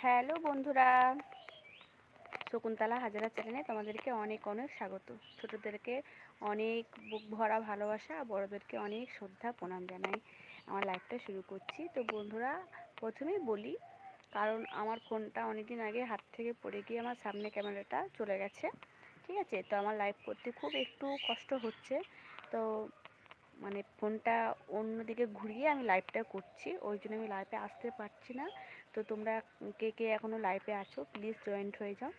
Hello বন্ধুরা। শকুন্তলা হাজারা চ্যানেলে তোমাদেরকে অনেক অনেক স্বাগত। ছোটদেরকে অনেক বুক ভরা ভালোবাসা, বড়দেরকে অনেক শ্রদ্ধা, প্রণাম জানাই। আমার লাইফটা শুরু করছি। তো বন্ধুরা, প্রথমেই বলি, কারণ আমার ফোনটা অনেকদিন আগে হাত থেকে পড়ে গিয়ে আমার সামনে ক্যামেরাটা চলে গেছে। ঠিক আছে? তো আমার লাইভ করতে খুব একটু কষ্ট হচ্ছে। তো মানে ফোনটা অন্যদিকে ঘুরিয়ে আমি লাইভটা করছি। ওই জন্য আমি লাইভে আসতে পারছি না। তো তোমরা কে কে এখনও লাইভে আছো প্লিজ জয়েন্ট হয়ে যাও।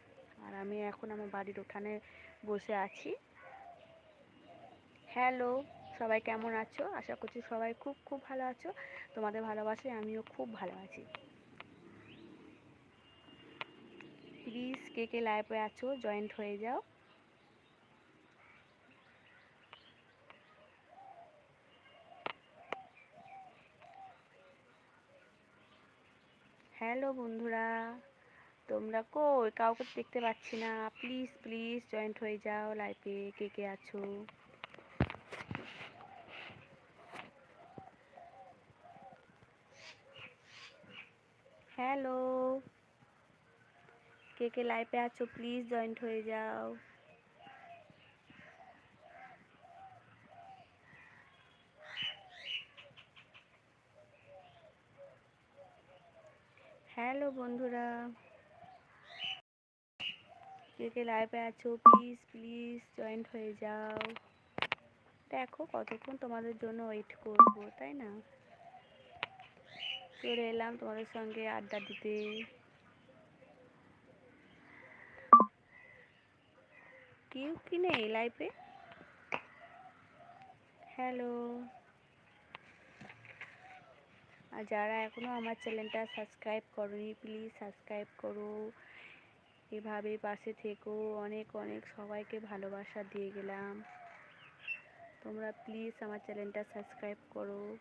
আর আমি এখন আমার বাড়ির উঠানে বসে আছি। হ্যালো সবাই কেমন আছো? আশা করছি সবাই খুব খুব ভালো আছো। তোমাদের ভালোবাসায় আমিও খুব ভালো আছি। প্লিজ কে কে লাইভে আছো জয়েন্ট হয়ে যাও। হ্যালো বন্ধুরা, তোমরা কই? কাউকে দেখতে পাচ্ছি না। প্লিজ প্লিজ জয়েন্ট হয়ে যাও লাইভে কে কে আছো? হ্যালো কে কে লাইভে আছো? প্লিজ জয়েন্ট হয়ে যাও। হ্যালো বন্ধুরা। কে কে লাইভে আছো প্লিজ প্লিজ জয়েন্ট হয়ে যাও। দেখো কতক্ষণ তোমাদের জন্য ওয়েট করব, তাই না? চলে এলাম তোমাদের সঙ্গে আড্ডা দিতে। কেউ কি নেই লাইভে হ্যালো। আর যারা এখনও আমার চ্যানেলটা সাবস্ক্রাইব করনি প্লিজ সাবস্ক্রাইব করো। এভাবে পাশে থেকো। অনেক অনেক সবাইকে ভালোবাসা দিয়ে গেলাম। তোমরা প্লিজ আমার চ্যানেলটা সাবস্ক্রাইব করো।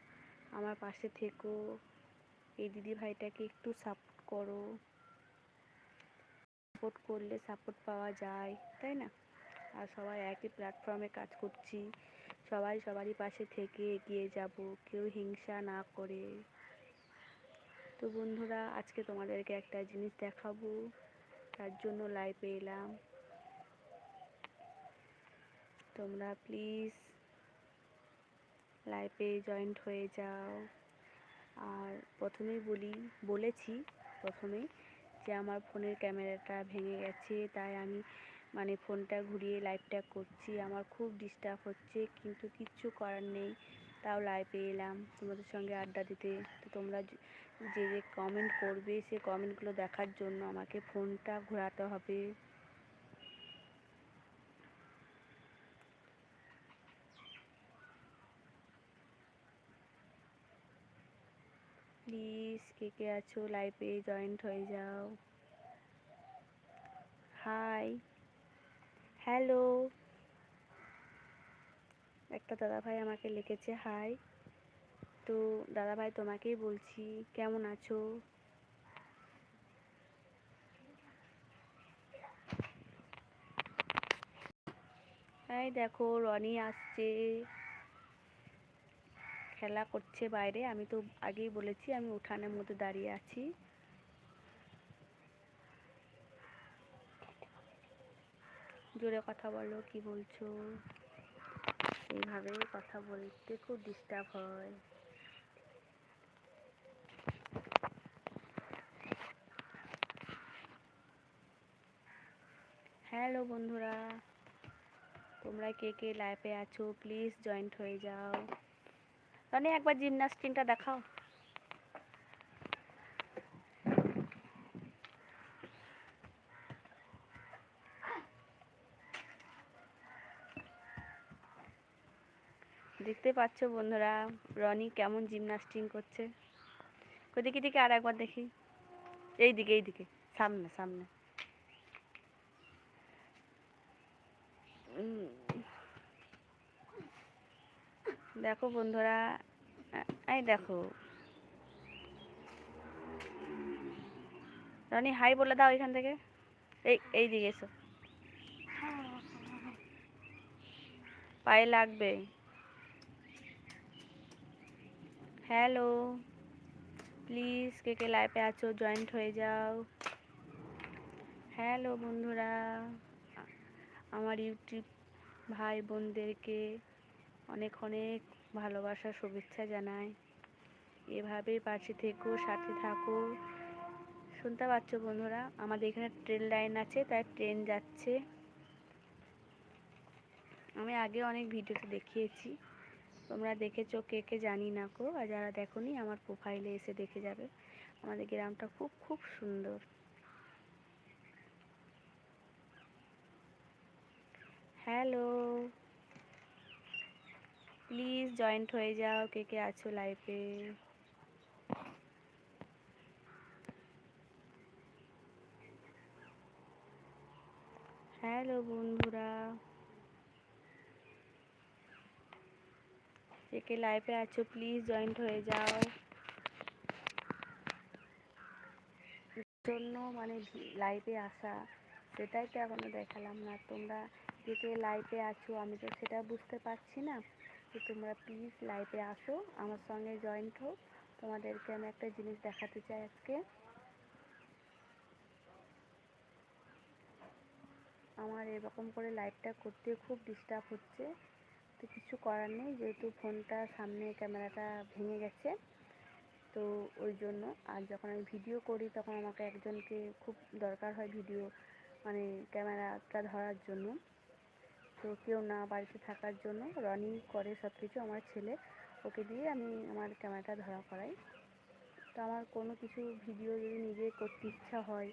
আমার পাশে থেকো। এই দিদি ভাইটাকে একটু সাপোর্ট করো। সাপোর্ট করলে সাপোর্ট পাওয়া যায়, তাই না? আর সবাই একই প্ল্যাটফর্মে কাজ করছি। সবাই সবারই পাশে থেকে এগিয়ে যাব। কেউ হিংসা না করে। তো বন্ধুরা, আজকে তোমাদেরকে একটা জিনিস দেখাবো। তার জন্য লাইভে এলাম। তোমরা প্লিজ লাইভে জয়েন্ট হয়ে যাও। আর প্রথমেই বলি, বলেছি প্রথমেই যে আমার ফোনের ক্যামেরাটা ভেঙে গেছে, তাই আমি মানে ফোনটা ঘুরিয়ে লাইভটা করছি। আমার খুব ডিস্টার্ব হচ্ছে, কিন্তু কিচ্ছু করার নেই। তাও লাইভে এলাম। তোমাদের সঙ্গে আড্ডা দিতে। তো তোমরা যে যে কমেন্ট করবে, সে কমেন্টগুলো দেখার জন্য আমাকে ফোনটা ঘোরাতে হবে। প্লিজ কে কে আছো? লাইভে জয়েন্ট হয়ে যাও। হাই হ্যালো একটা দাদাভাই আমাকে লিখেছে হাই তো দাদাভাই তোমাকেই বলছি, কেমন আছো? এই দেখো, রনি আসছে। খেলা করছে বাইরে, আমি তো আগেই বলেছি আমি উঠানের মধ্যে দাঁড়িয়ে আছি। জোরে কথা বলো, কি বলছো? এইভাবে কথা বলতে খুব ডিস্টার্ব হয়। হ্যালো বন্ধুরা, তোমরা কে কে লাইফে আছো? প্লিজ জয়েন্ট হয়ে যাও। রনি, একবার জিমনাস্টিকটা দেখাও। দেখতে পাচ্ছ বন্ধুরা, রনি কেমন জিমনাস্টিং করছে। ওদিকে দিকে আর একবার দেখি। এই দিকে এই দিকে সামনে সামনে। দেখো বন্ধুরা, এই দেখো। রনি হাই বলে দাও এখান থেকে। এই এই দিকে এসো। পায়ে লাগবে। হ্যালো প্লিজ কে কে লাইভে আছো জয়েন্ট হয়ে যাও। হ্যালো বন্ধুরা। আমার ইউটিউব ভাই বোনদেরকে অনেক অনেক ভালোবাসা, শুভেচ্ছা জানাই। এভাবেই পাশে থেকো, সাথে থাকো। শুনতে পাচ্ছ বন্ধুরা, আমাদের এখানে ট্রেন লাইন আছে, তাই ট্রেন যাচ্ছে। আমি আগে অনেক ভিডিওতে দেখিয়েছি। তোমরা দেখেছ কে কে জানি না কো আর যারা দেখোনি, আমার প্রোফাইলে এসে দেখে যাবে। আমাদের গ্রামটা খুব খুব সুন্দর। হ্যালো। প্লিজ জয়েন্ট হয়ে যাও, কে কে আছো লাইফে হ্যালো বন্ধুরা। কে কে লাইফে আছো প্লিজ জয়েন্ট হয়ে যাও। জন্য মানে লাইভে আসা, সেটাই তো এখনও দেখালাম না। তোমরা কে কে লাইভে আছো, আমি তো সেটা বুঝতে পারছি না। তো তোমরা প্লিজ লাইভে আসো, আমার সঙ্গে জয়েন্ট হও তোমাদেরকে আমি একটা জিনিস দেখাতে চাই আজকে। আমার এরকম করে লাইভটা করতে খুব ডিস্টার্ব হচ্ছে। তো কিছু করার নেই, যেহেতু ফোনটা সামনে ক্যামেরাটা ভেঙে গেছে। তো ওই জন্য, আর যখন আমি ভিডিও করি, তখন আমাকে একজনকে খুব দরকার হয় ভিডিও মানে ক্যামেরাটা ধরার জন্য। তো কেউ না বাড়িতে থাকার জন্য রনি করে সব কিছু আমার ছেলে। ওকে দিয়ে আমি আমার ক্যামেরাটা ধরা করাই তো আমার কোনো কিছু ভিডিও যদি নিজে করতে ইচ্ছা হয়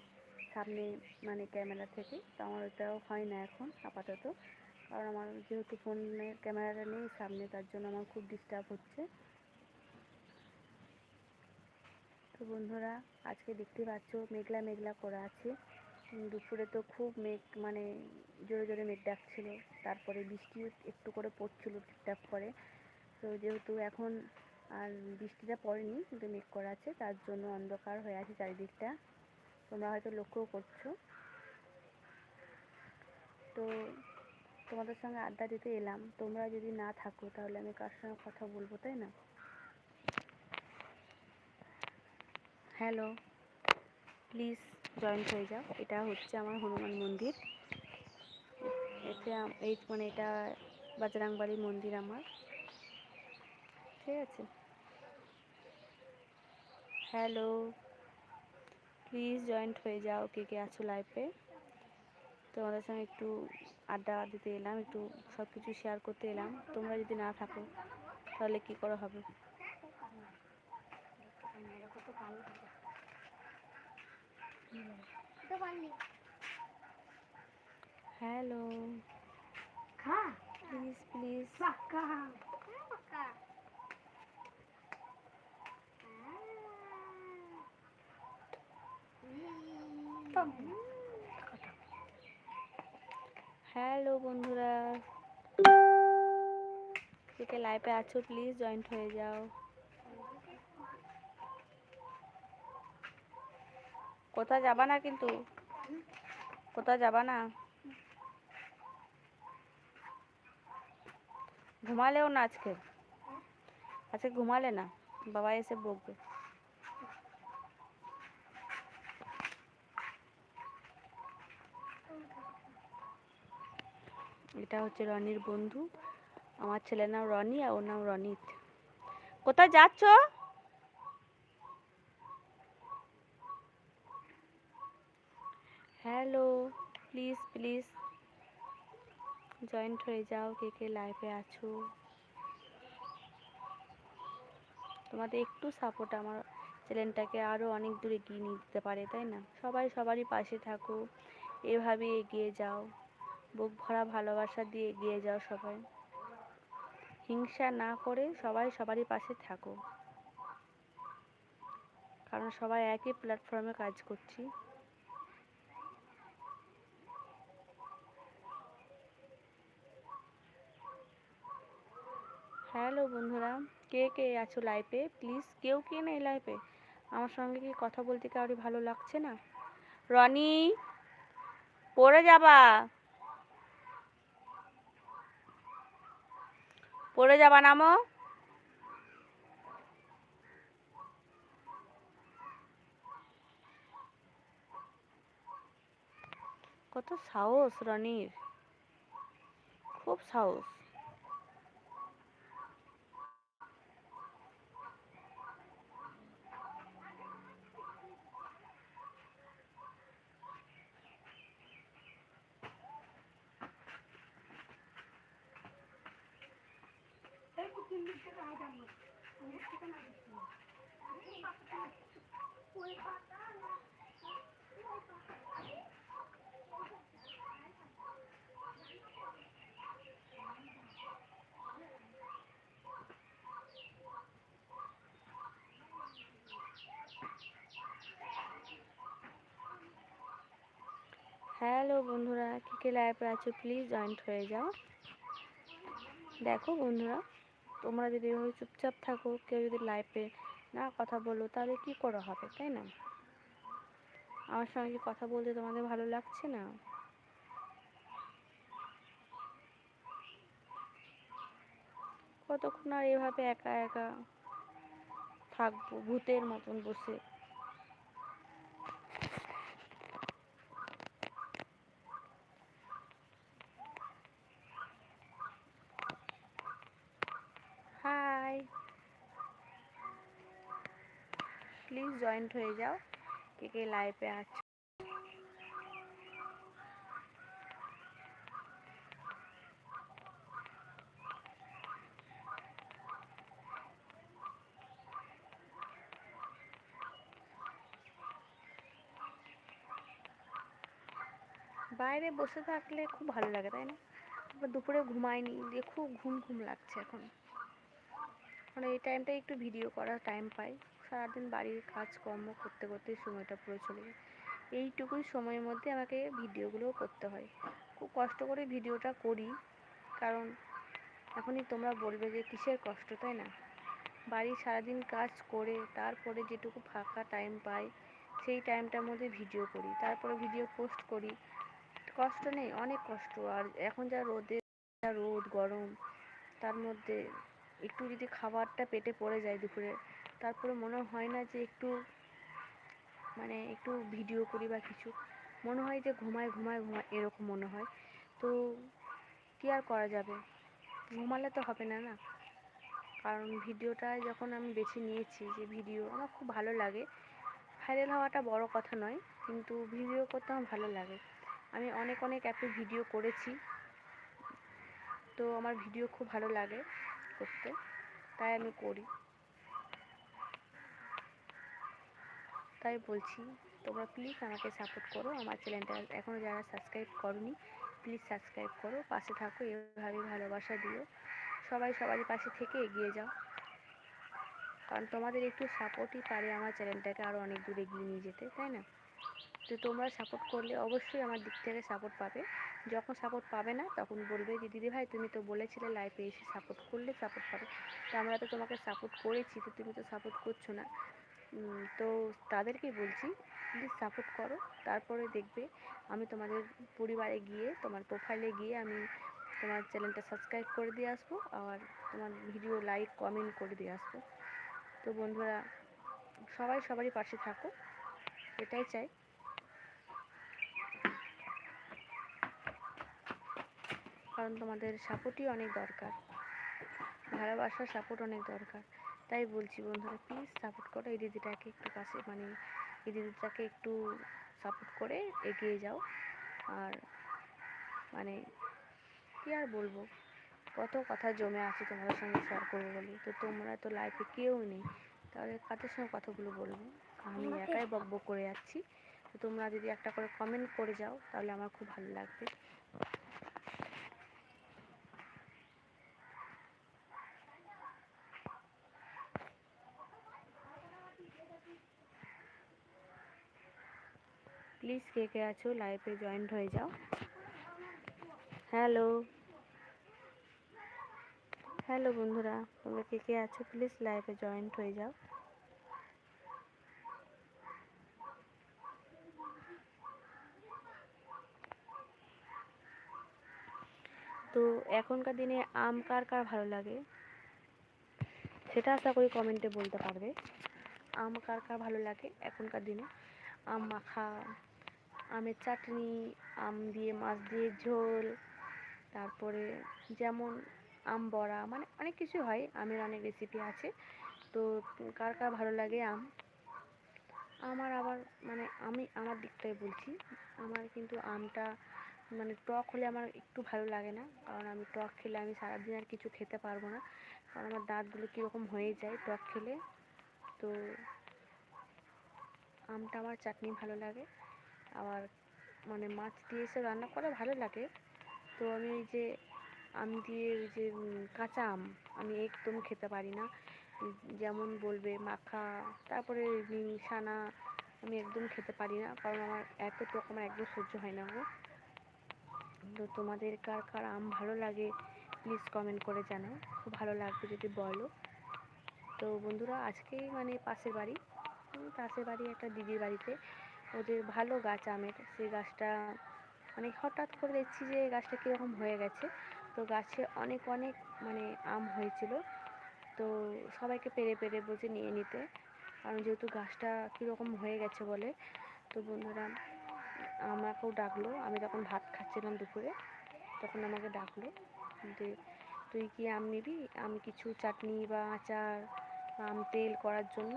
সামনে মানে ক্যামেরা থেকে, তো আমার ওটাও হয় না এখন, আপাতত। কারণ আমার যেহেতু ফোনের ক্যামেরাটা নেই সামনে, তার জন্য আমার খুব ডিস্টার্ব হচ্ছে। তো বন্ধুরা, আজকে দেখতে পাচ্ছ মেঘলা মেঘলা করা আছে। দুপুরে তো খুব মেঘ মানে জোরে জোরে মেঘ ডাকছিল। তারপরে বৃষ্টি একটু করে পড়ছিল ঠিকঠাক করে। তো যেহেতু এখন আর বৃষ্টিটা পড়েনি, কিন্তু মেঘ করা আছে, তার জন্য অন্ধকার হয়ে আছে চারিদিকটা। তোমরা হয়তো লক্ষ্যও করছ। তো তোমাদের সঙ্গে আড্ডা দিতে এলাম। তোমরা যদি না থাকো, তাহলে আমি কার সঙ্গে কথা বলব, তাই না? হ্যালো প্লিজ জয়েন্ট হয়ে যাও। এটা হচ্ছে আমার হনুমান মন্দির। এতে এই মানে এটা বাজরাংবাড়ি মন্দির আমার। ঠিক আছে? হ্যালো প্লিজ জয়েন্ট হয়ে যাও কে কে আছো লাইফে তোমাদের সঙ্গে একটু আড্ডা দিতে এলাম, একটু সব কিছু শেয়ার করতে এলাম। তোমরা যদি না থাকো, তাহলে কি করে হবে? হ্যালো প্লিজ প্লিজ হ্যালো বন্ধুরা। কে লাইভে আছো প্লিজ জয়েন্ট হয়ে যাও। কোথাও যাবা না কিন্তু? কোথাও যাবা না? ঘুমালেও না আজকে? আজকে ঘুমালে না? বাবা এসে বকবে। এটা হচ্ছে রনির বন্ধু। আমার ছেলের নাম রনি আর ওর নাম রনিত। কোথায় যাচ্ছ? হ্যালো প্লিজ প্লিজ জয়েন্ট হয়ে যাও, কে কে লাইভে আছো। তোমাদের একটু সাপোর্ট আমার চ্যানেলটাকে আরও অনেক দূরে এগিয়ে নিয়ে যেতে পারে, তাই না? সবাই সবারই পাশে থাকো, এভাবে এগিয়ে যাও, বুক ভরা ভালোবাসা দিয়ে এগিয়ে যাও সবাই। হিংসা না করে সবাই সবারই পাশে থাকো। কারণ সবাই একই প্ল্যাটফর্মে কাজ করছি। হ্যালো বন্ধুরা, কে কে আছো লাইফে প্লিজ কেউ কে নেই লাইফে আমার সঙ্গে কি কথা বলতে কাউরি ভালো লাগছে না? রনি, পড়ে যাবা? পড়ে যাবা নামো কত সাহস রনির। খুব সাহস। হ্যালো বন্ধুরা কে কে লাইভে আছো প্লিজ জয়েন্ট হয়ে যাও। দেখো বন্ধুরা তোমরা যদি এভাবে চুপচাপ থাকো, কেউ যদি লাইফে না কথা বলো, তাহলে কি করা হবে, তাই না? আমার সঙ্গে কি কথা বলতে তোমাদের ভালো লাগছে না? কতক্ষণ আর এভাবে একা একা থাকব, ভূতের মতন বসে হাই প্লিজ জয়েন্ট হয়ে যাও, কে কে লাইভে আছো। বাইরে বসে থাকলে খুব ভালো লাগে, তাই না? আবার দুপুরে ঘুমাইনি দিয়ে খুব ঘুম ঘুম লাগছে এখন। মানে এই টাইমটা একটু ভিডিও করার টাইম পাই। সারাদিন বাড়ির কাজকর্ম করতে করতে সময়টা পুরো চলে যায়। এইটুকুই সময়ের মধ্যে আমাকে ভিডিওগুলোও করতে হয়। খুব কষ্ট করে ভিডিওটা করি, কারণ এখনই তোমরা বলবে যে কিসের কষ্ট, তাই না? বাড়ির সারাদিন কাজ করে, তারপরে যেটুকু ফাঁকা টাইম পাই, সেই টাইমটার মধ্যে ভিডিও করি, তারপরে ভিডিও পোস্ট করি। কষ্ট নেই, অনেক কষ্ট। আর এখন যা রোদে, যা রোদ, গরম, তার মধ্যে একটু যদি খাবারটা পেটে পড়ে যায় দুপুরে তারপরে মনে হয় না যে একটু মানে একটু ভিডিও করি বা কিছু। মনে হয় যে ঘুমায় ঘুমায় ঘুমায়, এরকম মনে হয়। তো কী আর করা যাবে? ঘুমালে তো হবে না না? কারণ ভিডিওটা যখন আমি বেছে নিয়েছি যে ভিডিও আমার খুব ভালো লাগে। ভাইরাল হওয়াটা বড় কথা নয়, কিন্তু ভিডিও করতে আমার ভালো লাগে। আমি অনেক অনেক অ্যাপে ভিডিও করেছি। তো আমার ভিডিও খুব ভালো লাগে করতে। তাই আমি করি। তাই বলছি, তোমরা প্লিজ আমাকে সাপোর্ট করো, আমার চ্যানেলটা এখনও যারা সাবস্ক্রাইব করনি প্লিজ সাবস্ক্রাইব করো, পাশে থাকো এভাবেই ভালোবাসা দিও। সবাই সবারই পাশে থেকে এগিয়ে যাও। কারণ তোমাদের একটু সাপোর্টই পারে আমার চ্যানেলটাকে আরও অনেক দূরে এগিয়ে নিয়ে যেতে, তাই না? তো তোমরা সাপোর্ট করলে অবশ্যই আমার দিক থেকে সাপোর্ট পাবে। যখন সাপোর্ট পাবে না, তখন বলবে যে দিদি ভাই, তুমি তো বলেছিলে লাইফে এসে সাপোর্ট করলে সাপোর্ট পাবে। তো আমরা তো তোমাকে সাপোর্ট করেছি, তো তুমি তো সাপোর্ট করছ না। তো তাদেরকেই বলছি প্লিজ সাপোর্ট করো। তারপরে দেখবে আমি তোমাদের পরিবারে গিয়ে, তোমার প্রোফাইলে গিয়ে আমি তোমার চ্যানেলটা সাবস্ক্রাইব করে দিয়ে আসব আর তোমার ভিডিও লাইক কমেন্ট করে দিয়ে আসব। তো বন্ধুরা, সবাই সবারই পাশে থাকো। এটাই চাই। কারণ তোমাদের সাপোর্টই অনেক দরকার। ভালোবাসার সাপোর্ট অনেক দরকার। তাই বলছি বন্ধুরা প্লিজ সাপোর্ট করো। এই দিদিটাকে একটু পাশে মানে এই দিদিটাকে একটু সাপোর্ট করে এগিয়ে যাও। আর মানে কী আর বলব কত কথা জমে আছে তোমাদের সঙ্গে শেয়ার করব বলে। তো তোমরা তো লাইফে কেউ নেই। তাহলে কাদের সঙ্গে কথাগুলো বলব? আমি একাই বক বক করে যাচ্ছি। তো তোমরা যদি একটা করে কমেন্ট করে যাও তাহলে আমার খুব ভালো লাগবে। প্লিজ কে কে আছো? লাইভে জয়েন্ট হয়ে যাও। হ্যালো হ্যালো বন্ধুরা, তোমরা কে কে আছো? প্লিজ লাইভে জয়েন্ট হয়ে যাও। তো এখনকার দিনে আম কার কার ভালো লাগে? সেটা আশা করি কমেন্টে বলতে পারবে। আম কার কার ভালো লাগে এখনকার দিনে? আম মাখা আমের চাটনি, আম দিয়ে মাছ দিয়ে ঝোল, তারপরে যেমন আম বড়া মানে অনেক কিছু হয়, আমের অনেক রেসিপি আছে। তো কার কার ভালো লাগে আম? আমার আবার মানে আমি আমার দিকটাই বলছি, আমার কিন্তু আমটা মানে টক হলে আমার একটু ভালো লাগে না, কারণ আমি টক খেলে আমি সারাদিন আর কিছু খেতে পারব না, কারণ আমার দাঁতগুলো কীরকম হয়ে যায় টক খেলে। তো আমটা আমার চাটনি ভালো লাগে। আবার মানে মাছ দিয়ে এসে রান্না করা ভালো লাগে। তো আমি ওই যে আম দিয়ে ওই যে কাঁচা আম, আমি একদম খেতে পারি না। যেমন বলবে মাখা, তারপরে সানা আমি একদম খেতে পারি না, কারণ আমার এত টক আমার একদম সহ্য হয় না গো। তো তোমাদের কার কার আম ভালো লাগে প্লিজ কমেন্ট করে জানাও। খুব ভালো লাগবে যদি বলো। তো বন্ধুরা, আজকেই মানে পাশের বাড়ি পাশের বাড়ি একটা দিদির বাড়িতে। ওদের ভালো গাছ আমের, সেই গাছটা মানে হঠাৎ করে দেখছি যে গাছটা কীরকম হয়ে গেছে। তো গাছে অনেক অনেক মানে আম হয়েছিল। তো সবাইকে পেরে পেরে বসে নিয়ে নিতে। কারণ যেহেতু গাছটা কীরকম হয়ে গেছে বলে, তো বন্ধুরা আমাকেও ডাকলো। আমি তখন ভাত খাচ্ছিলাম দুপুরে, তখন আমাকে ডাকলো যে, তুই কি আম নিবি? আমি কিছু চাটনি বা আচার আম তেল করার জন্য।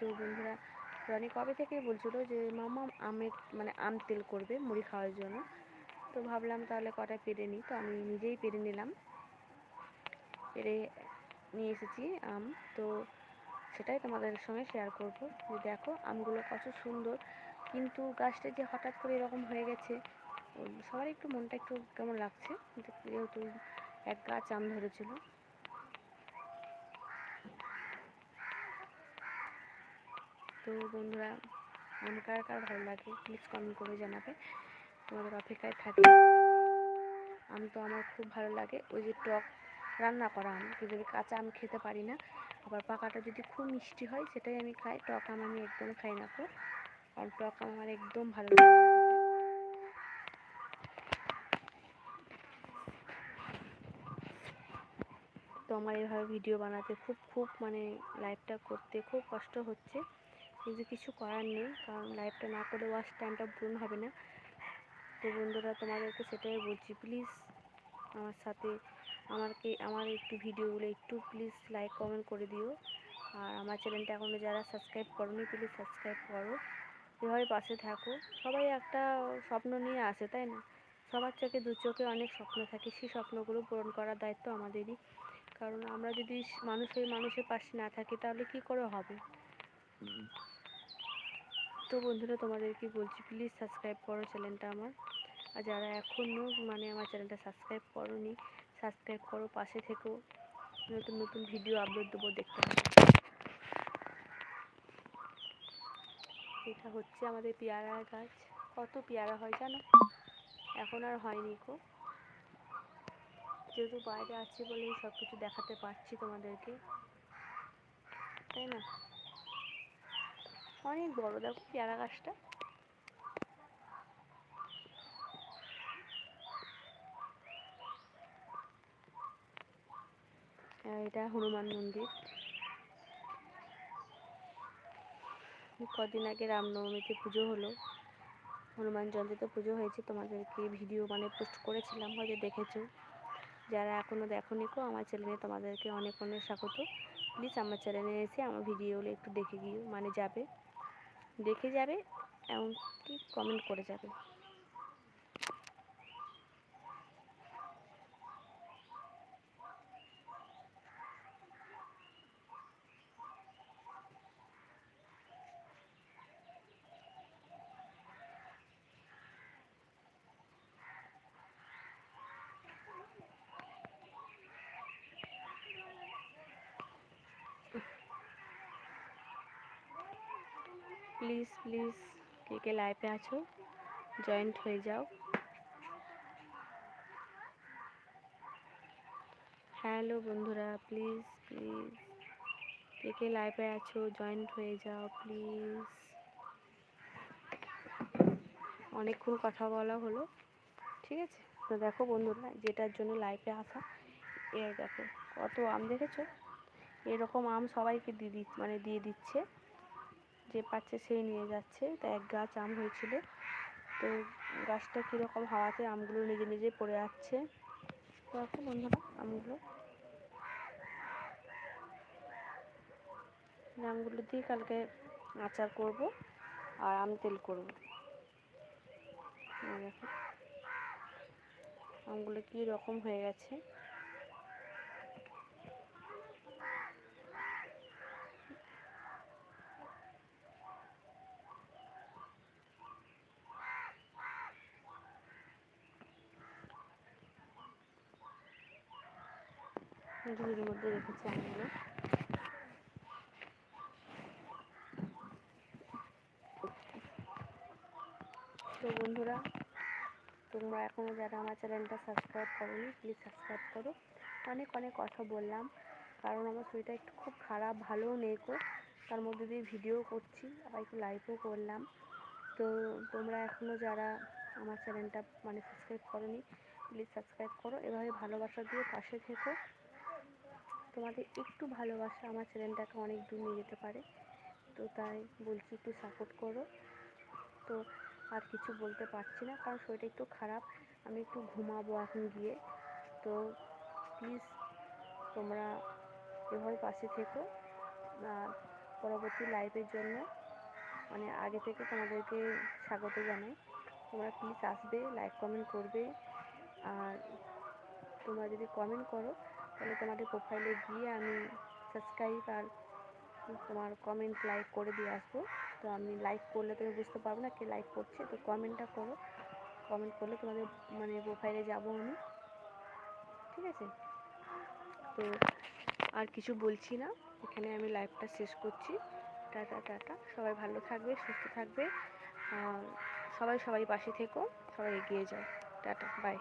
তো বন্ধুরা রনি কবে থেকে বলছিল যে, মামা, আমের মানে আম তেল করবে মুড়ি খাওয়ার জন্য। তো ভাবলাম তাহলে কটা পেরে নিই। তো আমি নিজেই পেরে নিলাম। পেরে নিয়ে এসেছি আম। তো সেটাই তোমাদের সঙ্গে শেয়ার করব যে, দেখো, আমগুলো কত সুন্দর। কিন্তু গাছটা যে হঠাৎ করে এরকম হয়ে গেছে সবার একটু মনটা একটু কেমন লাগছে? যেহেতু এক গাছ আম ধরেছিল। তো বন্ধুরা আম কার কার ভালো লাগে প্লিজ কমেন্ট করে জানাবে। তোমাদের অপেক্ষায় থাকি। আম তো আমার খুব ভালো লাগে। ওই যে টক রান্না করা আম। কিন্তু কাঁচা আম খেতে পারি না, আবার পাকাটা যদি খুব মিষ্টি হয়, সেটাই আমি খাই। টক আম আমি একদম খাই না খুব। কারণ টক আম আমার একদম ভালো লাগে তো আমার এভাবে ভিডিও বানাতে খুব খুব মানে লাইভটা করতে খুব কষ্ট হচ্ছে। কিন্তু কিছু করার নেই, কারণ লাইভটা না করে ওয়াশ টাইমটা পূরণ হবে না। তো বন্ধুরা, তোমাদেরকে সেটাই বলছি প্লিজ আমার সাথে আমাকে, আমার একটু ভিডিওগুলো একটু প্লিজ লাইক কমেন্ট করে দিও। আর আমার চ্যানেলটা এখনও যারা সাবস্ক্রাইব করোনি প্লিজ সাবস্ক্রাইব করো। এভাবে পাশে থাকো। সবাই একটা স্বপ্ন নিয়ে আসে, তাই না? সবার চোখে দু চোখে অনেক স্বপ্ন থাকে, সেই স্বপ্নগুলো পূরণ করার দায়িত্ব আমাদেরই। কারণ আমরা যদি মানুষের মানুষের পাশে না থাকি, তাহলে কি করে হবে? তো বন্ধুরা, তোমাদেরকে বলছি প্লিজ সাবস্ক্রাইব করো চ্যানেলটা আমার। আর যারা এখনও মানে আমার চ্যানেলটা সাবস্ক্রাইব করোনি সাবস্ক্রাইব করো, পাশে থেকেও নতুন নতুন ভিডিও আপলোড দেবো, দেখতে হবে এটা হচ্ছে আমাদের পেয়ারা গাছ। কত পেয়ারা হয় জানো? এখন আর হয়নি কো যেহেতু বাইরে আছি বলে সব কিছু দেখাতে পারছি তোমাদেরকে। তাই না? অনেক বড়, দেখো পেয়ারা গাছটা। এটা হনুমান মন্দির। কদিন আগে রামনবমীতে পুজো হলো। হনুমান জয়ন্তীতে পুজো হয়েছে, তোমাদেরকে ভিডিও মানে পোস্ট করেছিলাম, হয়তো দেখেছ। যারা এখনও দেখোনি কো আমার চ্যানেলে, তোমাদেরকে অনেক অনেক স্বাগত। প্লিজ আমার চ্যানেলে এসে আমার ভিডিওগুলো একটু দেখে গিয়ে মানে যাবে। দেখে যাবে এমনকি কমেন্ট করে যাবে। প্লিজ কে কে লাইভে আছো, জয়েন্ট হয়ে যাও। হ্যালো বন্ধুরা, প্লিজ প্লিজ কে কে লাইভে আছো, জয়েন্ট হয়ে যাও, প্লিজ। অনেকক্ষণ কথা বলা হলো, ঠিক আছে? তো দেখো বন্ধুরা, যেটার জন্য লাইভে আসা, এ দেখো, কত আম দেখেছ? এরকম আম সবাইকে দিয়ে দিচ্ছে মানে দিয়ে দিচ্ছে। যে পাচ্ছে সেই নিয়ে যাচ্ছে। তা এক গাছ আম হয়েছিল। তো গাছটা কীরকম হাওয়াতে আমগুলো নিজে নিজে পড়ে যাচ্ছে তো দেখো বন্ধুরা, আমগুলো আমগুলো দিয়ে কালকে আচার করব আর আম তেল করব। আমগুলো কী রকম হয়ে গেছে। ঝুড়ির মধ্যে রেখেছি আমগুলো তো বন্ধুরা, তোমরা এখনও যারা আমার চ্যানেলটা সাবস্ক্রাইব করোনি প্লিজ সাবস্ক্রাইব করো। অনেক অনেক কথা বললাম, কারণ আমার শরীরটা একটু খুব খারাপ, ভালোও নেই তো। তার মধ্যে দিয়ে ভিডিও করছি, আবার একটু লাইভও করলাম। তো তোমরা এখনও যারা আমার চ্যানেলটা মানে সাবস্ক্রাইব করোনি প্লিজ সাবস্ক্রাইব করো। এভাবে ভালোবাসা দিয়ে পাশে থেকো। তোমাদের একটু ভালোবাসা আমার চ্যানেলটাকে অনেক দূর নিয়ে যেতে পারে। তো তাই বলছি একটু সাপোর্ট করো। তো আর কিছু বলতে পারছি না, কারণ শরীরটা একটু খারাপ। আমি একটু ঘুমাবো এখন গিয়ে। তো প্লিজ তোমরা এভাবে পাশে থেকো। পরবর্তী লাইভের জন্য মানে আগে থেকে তোমাদেরকে স্বাগত জানাই। তোমরা প্লিজ আসবে লাইক কমেন্ট করবে। আর তোমরা যদি কমেন্ট করো তাহলে তোমাদের প্রোফাইলে গিয়ে আমি সাবস্ক্রাইব আর তোমার কমেন্ট লাইক করে দিয়ে আসব। তো আমি লাইক করলে তুমি বুঝতে পারব না কে লাইক করছে, তো কমেন্টটা করো। কমেন্ট করলে তোমাদের মানে প্রোফাইলে যাব আমি। ঠিক আছে? তো আর কিছু বলছি না। এখানে আমি লাইভটা শেষ করছি। Tata tata. সবাই ভালো থাকবে, সুস্থ থাকবে। সবাই সবাই পাশে থেকো, সবাই এগিয়ে যাও। Tata bye